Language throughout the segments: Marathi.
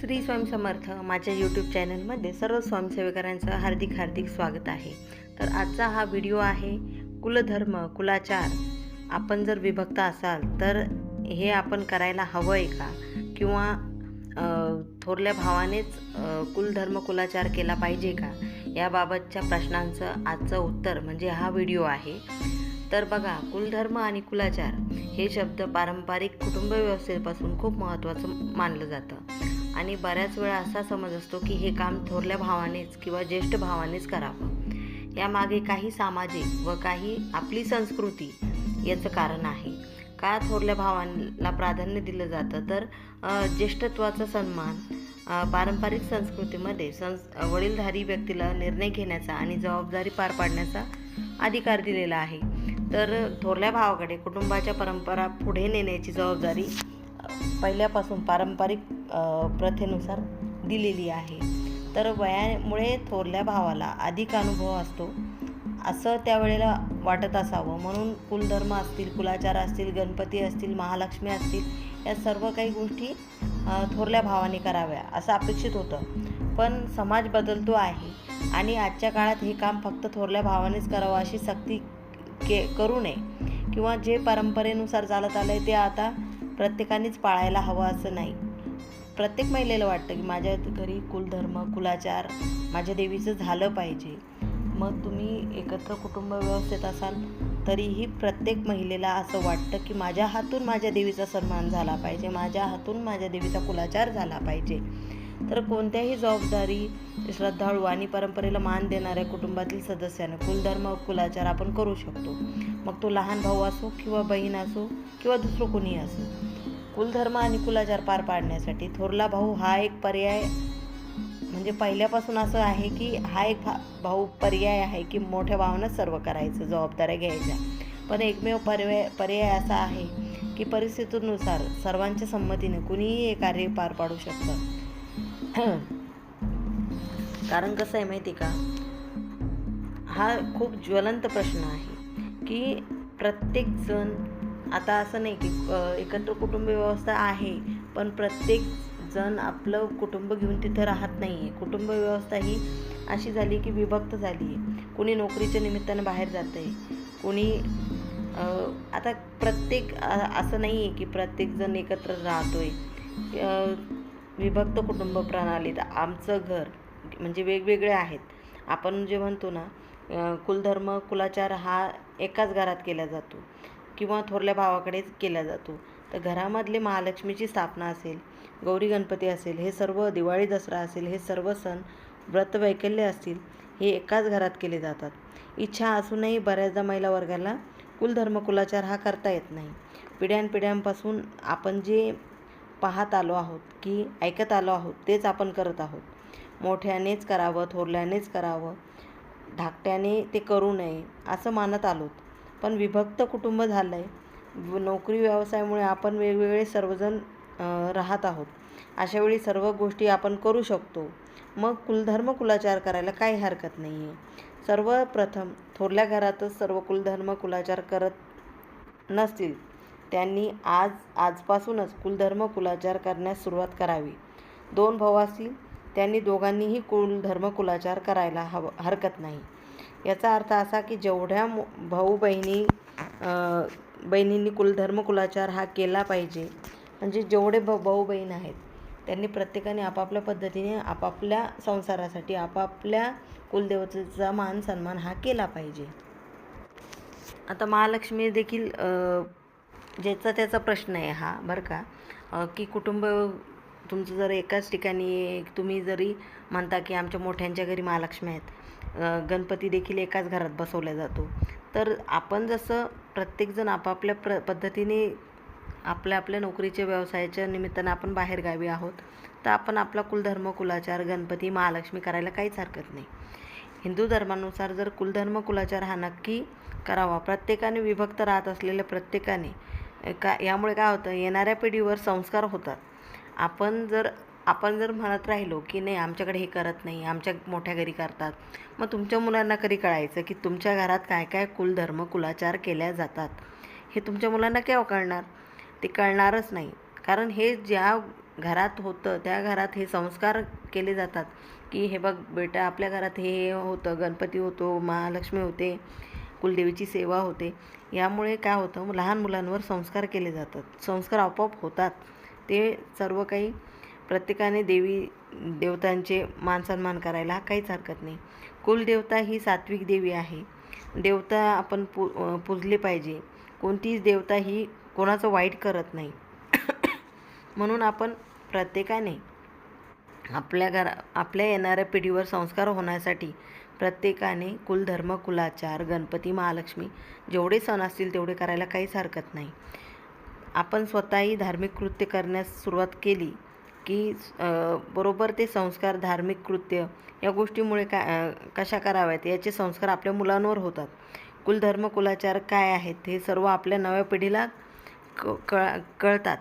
श्री स्वयंसमर्थ माझ्या यूट्यूब चॅनलमध्ये सर्व स्वयंसेवकांचं हार्दिक हार्दिक स्वागत आहे. तर आजचा हा व्हिडिओ आहे कुलधर्म कुलाचार. आपण जर विभक्त असाल तर हे आपण करायला हवं आहे का? किंवा थोरल्या भावानेच कुलधर्म कुलाचार केला पाहिजे का? याबाबतच्या प्रश्नांचं आजचं उत्तर म्हणजे हा व्हिडिओ आहे. तर बघा कुलधर्म आणि कुलाचार हे शब्द पारंपरिक कुटुंब व्यवस्थेपासून खूप महत्त्वाचं मानलं जातं. आणि बऱ्याच वेळा असा समज असतो की हे काम थोरल्या भावानेच किंवा ज्येष्ठ भावानेच करावं. यामागे काही सामाजिक व काही आपली संस्कृती याचं कारण आहे. का थोरल्या भावांना प्राधान्य दिलं जातं? तर ज्येष्ठत्वाचा सन्मान पारंपरिक संस्कृतीमध्ये संस वडीलधारी व्यक्तीला निर्णय घेण्याचा आणि जबाबदारी पार पाडण्याचा अधिकार दिलेला आहे. तर थोरल्या भावाकडे कुटुंबाच्या परंपरा पुढे नेण्याची जबाबदारी पहिल्यापासून पारंपरिक प्रथेनुसार दिलेली आहे. तर वयामुळे थोरल्या भावाला अधिक अनुभव असतो. असं त्यावेळेला वाटत असावं. म्हणून कुलधर्म असतील कुलाचार असतील गणपती असतील महालक्ष्मी असतील या सर्व काही गोष्टी थोरल्या भावाने कराव्या असं अपेक्षित होतं. पण समाज बदलतो आहे आणि आजच्या काळात हे काम फक्त थोरल्या भावानेच करावं अशी सक्ती के करू नये. किंवा जे परंपरेनुसार चालत आलं आहे ते आता प्रत्येकानेच पाळायला हवं असं नाही. प्रत्येक महिलेला वाटतं की माझ्या घरी कुलधर्म कुलाचार माझ्या देवीचं झालं पाहिजे. मग तुम्ही एकत्र कुटुंब व्यवस्थेत असाल तरीही प्रत्येक महिलेला असं वाटतं की माझ्या हातून माझ्या देवीचा सन्मान झाला पाहिजे माझ्या हातून माझ्या देवीचा कुलाचार झाला पाहिजे. तर कोणत्याही जबाबदारी श्रद्धाळू आणि परंपरेला मान देणाऱ्या कुटुंबातील सदस्याने कुलधर्म कुलाचार आपण करू शकतो. मग तो लहान भाऊ असो किंवा बहीण असो किंवा दुसरं कोणी असो कुलधर्म आणि कुलाचार पार पाडण्यासाठी थोरला भाऊ हा एक पर्याय म्हणजे पहिल्यापासून असं आहे की हा एक भा भाऊ पर्याय आहे की मोठ्या भावानंच सर्व करायचं जबाबदाऱ्या घ्यायच्या. पण एकमेव पर्याय पर्याय असा आहे की परिस्थितीनुसार सर्वांच्या संमतीने कुणीही हे कार्य पार पाडू शकतं. कारण कसं आहे माहिती का? हा खूप ज्वलंत प्रश्न आहे की प्रत्येकजण आता असं नाही की एकत्र कुटुंब व्यवस्था आहे पण प्रत्येक जण आपलं कुटुंब घेऊन तिथं राहत नाही आहे कुटुंब व्यवस्था ही अशी झाली की विभक्त झाली आहे. कुणी नोकरीच्या निमित्तानं बाहेर जात आहे कुणी आता प्रत्येक असं नाही आहे की प्रत्येकजण एकत्र राहतो आहे विभक्त कुटुंब प्रणालीत आमचं घर म्हणजे वेगवेगळे आहेत. आपण जे म्हणतो ना कुलधर्म कुलाचार हा एकाच घरात केला जातो किंवा थोरल्या भावाकडेच केला जातो. तर घरामधले महालक्ष्मीची स्थापना असेल गौरी गणपती असेल हे सर्व दिवाळी दसरा असेल हे सर्व सण व्रत वैकल्य असतील हे एकाच घरात केले जातात. इच्छा असूनही बऱ्याचदा महिला वर्गाला कुलधर्म कुलाचार हा करता येत नाही. पिढ्यानपिढ्यांपासून आपण जे पाहत आलो आहोत की ऐकत आलो आहोत तेच आपण करत आहोत. मोठ्यानेच करावं थोरल्यानेच करावं. धाकट्याने ते करू नये असं मानत आलोत. पण विभक्त कुटुंब झालं आहे नोकरी व्यवसायामुळे आपण वेगवेगळे सर्वजण राहत आहोत. अशावेळी सर्व गोष्टी आपण करू शकतो. मग कुलधर्म कुलाचार करायला काही हरकत नाही आहे सर्वप्रथम थोरल्या घरातच सर्व कुलधर्म कुलाचार करत नसतील त्यांनी आज आजपासूनच कुलधर्म कुलाचार करण्यास सुरुवात करावी. दोन भाऊ असतील त्यांनी दोघांनीही कुलधर्म कुलाचार करायला हवं हरकत नाही. याचा अर्थ असा की जेवढ्या मो- भाऊ बहिणी बहिणींनी कुलधर्म कुलाचार हा केला पाहिजे म्हणजे जेवढे भ भाऊ बहीण आहेत त्यांनी प्रत्येकाने आपापल्या पद्धतीने आपापल्या संसारासाठी आपापल्या कुलदेवतेचा मान सन्मान हा केला पाहिजे. आता महालक्ष्मी देखील ज्याचा त्याचा प्रश्न आहे हा बरं का? की कुटुंब तुमचं जर एकाच ठिकाणी तुम्ही जरी म्हणता की आमच्या मोठ्यांच्या घरी महालक्ष्मी आहेत गणपती देखील एकाच घरात बसवला जातो. तर आपण जसं प्रत्येकजण आपापल्या प्र पद्धतीने आपल्या आपल्या नोकरीच्या व्यवसायाच्या निमित्तानं आपण बाहेरगावी आहोत तर आपण आपला कुलधर्म कुलाचार गणपती महालक्ष्मी करायला काहीच हरकत नाही. हिंदू धर्मानुसार जर कुलधर्म कुलाचार हा नक्की करावा. प्रत्येकाने विभक्त राहत असलेल्या प्रत्येकाने का यामुळे काय होतं येणाऱ्या पिढीवर संस्कार होतात. आपण जर आपण जर म्हणत राहिलो की नाही आमच्याकडे हे करत नाही आमच्या मोठ्या घरी करतात. मग तुमच्या मुलांना कधी कळायचं की तुमच्या घरात काय काय कुलधर्म कुलाचार केल्या जातात? हे तुमच्या मुलांना केव्हा हो कळणार? ते कळणारच नाही. कारण हे ज्या घरात होतं त्या घरात हे संस्कार केले जातात की हे बघ बेटा आपल्या घरात हे होतं गणपती होतो महालक्ष्मी होते कुलदेवीची सेवा होते. यामुळे काय होतं लहान मुलांवर संस्कार केले जातात. संस्कार आपोआप होतात. ते सर्व काही प्रत्येकाने देवी देवतांचे मानसन्मान करायला काहीच हरकत नाही. कुलदेवता ही सात्विक देवी आहे. देवता आपण पू पूजले पाहिजे. कोणतीच देवता ही कोणाचं वाईट करत नाही. म्हणून आपण प्रत्येकाने आपल्या घरा आपल्या येणाऱ्या पिढीवर संस्कार होण्यासाठी प्रत्येकाने कुलधर्म कुलाचार गणपती महालक्ष्मी जेवढे सण असतील तेवढे करायला काहीच हरकत नाही. आपण स्वतःही धार्मिक कृत्य करण्यास सुरुवात केली की बरोबर ते संस्कार धार्मिक कृत्य या गोष्टीमुळे का कशा कराव्यात? याचे संस्कार आपल्या मुलांवर होतात. कुलधर्म कुलाचार काय आहेत? हे सर्व आपल्या नव्या पिढीला क कळ कळतात.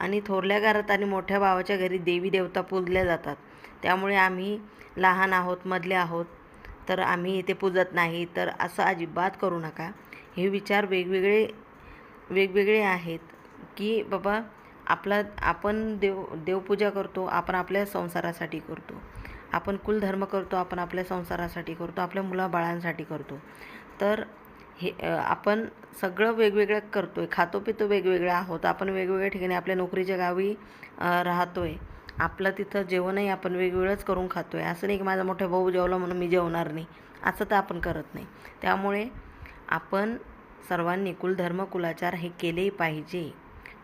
आणि थोरल्या घरात आणि मोठ्या भावाच्या घरी देवी देवता पूजल्या जातात. त्यामुळे आम्ही लहान आहोत मधले आहोत. तर आम्ही इथे पूजत नाही. तर असं अजिबात करू नका. हे विचार वेगवेगळे वेगवेगळे आहेत. की बाबा आपला आपण देव देवपूजा करतो आपण आपल्या संसारासाठी करतो. आपण कुलधर्म करतो आपण आपल्या संसारासाठी करतो आपल्या मुलाबाळांसाठी करतो. तर हे आपण सगळं वेगवेगळं करतो आहे खातो पितो वेगवेगळं आहोत. आपण वेगवेगळ्या ठिकाणी आपल्या नोकरीच्या गावी राहतो आहे आपलं तिथं जेवणही आपण वेगवेगळंच करून खातो आहे असं नाही की माझा मोठा भाऊ जेवला म्हणून मी जेवणार नाही. असं तर आपण करत नाही. त्यामुळे आपण सर्वांनी कुलधर्म कुलाचार हे केलेही पाहिजे.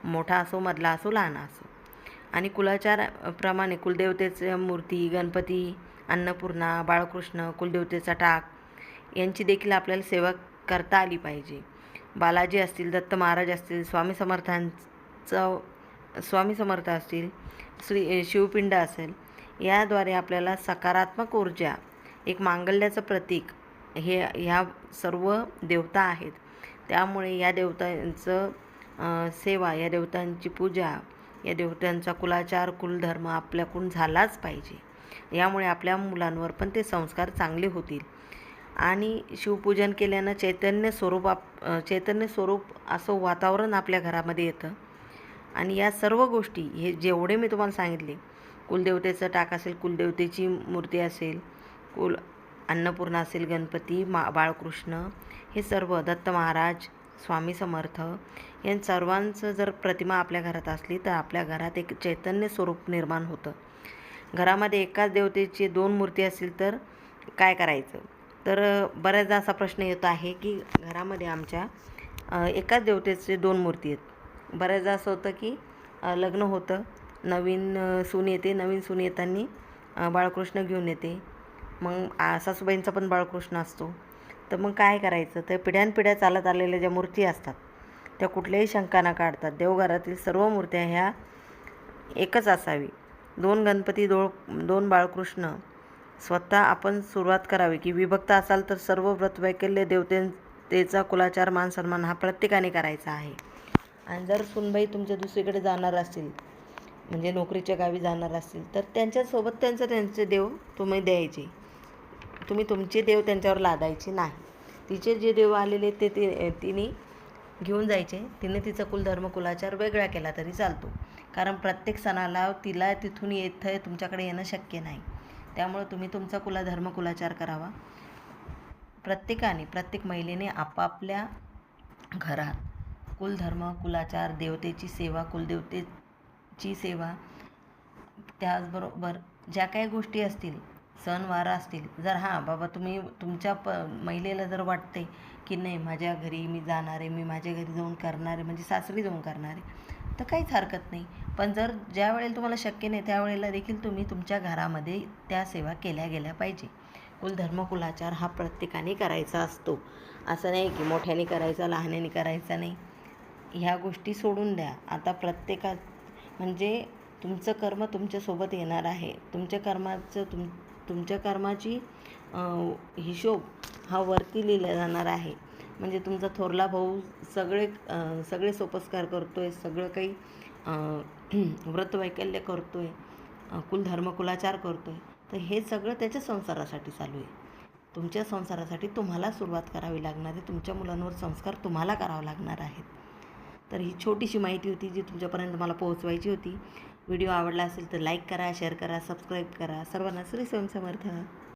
मोठा असो मधला असो लहान असो. आणि कुलाचाराप्रमाणे कुलदेवतेचे मूर्ती गणपती अन्नपूर्णा बाळकृष्ण कुलदेवतेचा टाक यांची देखील आपल्याला सेवा करता आली पाहिजे. बालाजी असतील दत्त महाराज असतील स्वामी समर्थांचं स्वामी समर्थ असतील श्री शिवपिंड असेल याद्वारे आपल्याला सकारात्मक ऊर्जा एक मांगल्याचं प्रतीक हे ह्या सर्व देवता आहेत. त्यामुळे या देवतांचं सेवा या देवतांची पूजा या देवतांचा कुलाचार कुलधर्म आपल्याकडून झालाच पाहिजे. यामुळे आपल्या मुलांवर पण ते संस्कार चांगले होतील. आणि शिवपूजन केल्यानं चैतन्य स्वरूप आप चैतन्य स्वरूप असं वातावरण आपल्या घरामध्ये येतं. आणि या सर्व गोष्टी हे जेवढे मी तुम्हाला सांगितले कुलदेवतेचं टाक असेल कुलदेवतेची मूर्ती असेल कुल अन्नपूर्णा असेल गणपती मा बाळकृष्ण हे सर्व दत्त महाराज स्वामी समर्थ या सर्वांचं जर प्रतिमा आपल्या घरात असली तर आपल्या घरात एक चैतन्य स्वरूप निर्माण होतं. घरामध्ये एकाच देवतेची दोन मूर्ती असतील तर काय करायचं? तर बऱ्याचदा असा प्रश्न येतो आहे की घरामध्ये आमच्या एकाच देवतेचे दोन मूर्ती आहेत. बऱ्याचदा असं होतं की लग्न होतं नवीन सून येते नवीन सून येताना बाळकृष्ण घेऊन येते. मग सासूबाईंचा पण बाळकृष्ण असतो. तर मग काय करायचं? तर पिढ्यानपिढ्या चालत आलेल्या ज्या मूर्ती असतात त्या कुठल्याही शंका न काढतात. देवघरातील सर्व मूर्त्या ह्या एकच असावी. दोन गणपती दो दोन बाळकृष्ण स्वतः आपण सुरुवात करावी. की विभक्त असाल तर सर्व व्रत वैकल्य देवतेचा कुलाचार मान सन्मान हा प्रत्येकाने करायचा आहे. आणि जर सुनबाई तुमच्या दुसरीकडे जाणार असतील म्हणजे नोकरीच्या गावी जाणार असतील तर त्यांच्यासोबत त्यांचं त्यांचे देव तुम्ही द्यायचे. तुम्ही तुमचे देव त्यांच्यावर लादायचे नाही. तिचे जे देव आलेले ते तिने घेऊन जायचे. तिने तिचा कुलधर्म कुलाचार वेगळा केला तरी चालतो. कारण प्रत्येक सणाला तिला तिथून येतं तुमच्याकडे येणं शक्य नाही. त्यामुळे तुम्ही तुमचा कुला धर्म कुलाचार करावा. प्रत्येकाने प्रत्येक महिलेने आपापल्या घरात कुलधर्म कुलाचार देवतेची सेवा कुलदेवतेची सेवा त्याचबरोबर ज्या काही गोष्टी असतील सणवार असतील. जर हां बाबा तुम्ही तुमच्या प महिलेला जर वाटते की नाही माझ्या घरी मी जाणार आहे मी माझ्या घरी जाऊन करणार आहे म्हणजे सासरी जाऊन करणार आहे तर काहीच हरकत नाही. पण जर ज्या वेळेला तुम्हाला शक्य नाही त्यावेळेला देखील तुम्ही तुमच्या घरामध्ये त्या सेवा केल्या गेल्या पाहिजे. कुलधर्म कुलाचार हा प्रत्येकाने करायचा असतो. असं नाही की मोठ्याने करायचा लहानाने करायचा नाही. ह्या गोष्टी सोडून द्या. आता प्रत्येका म्हणजे तुमचं कर्म तुमच्यासोबत येणार आहे. तुमच्या कर्माचं तुम तुमच्या कर्माची हिशोब हा वरती लिहिला जाणार आहे. म्हणजे तुमचा थोरला भाऊ सगळे सगळे सोपस्कार करतो आहे सगळं काही व्रतवैकल्य करतो आहे कुलधर्म कुलाचार करतो आहे तर हे सगळं त्याच्या संसारासाठी चालू आहे. तुमच्या संसारासाठी तुम्हाला सुरुवात करावी लागणार आहे. तुमच्या मुलांवर संस्कार तुम्हाला करावं लागणार आहेत. तर ही छोटीशी माहिती होती जी तुमच्यापर्यंत मला पोहोचवायची होती. व्हिडिओ आवडला असेल तर लाईक करा शेअर करा सबस्क्राईब करा. सर्वांना श्री स्वयंसमर्थ.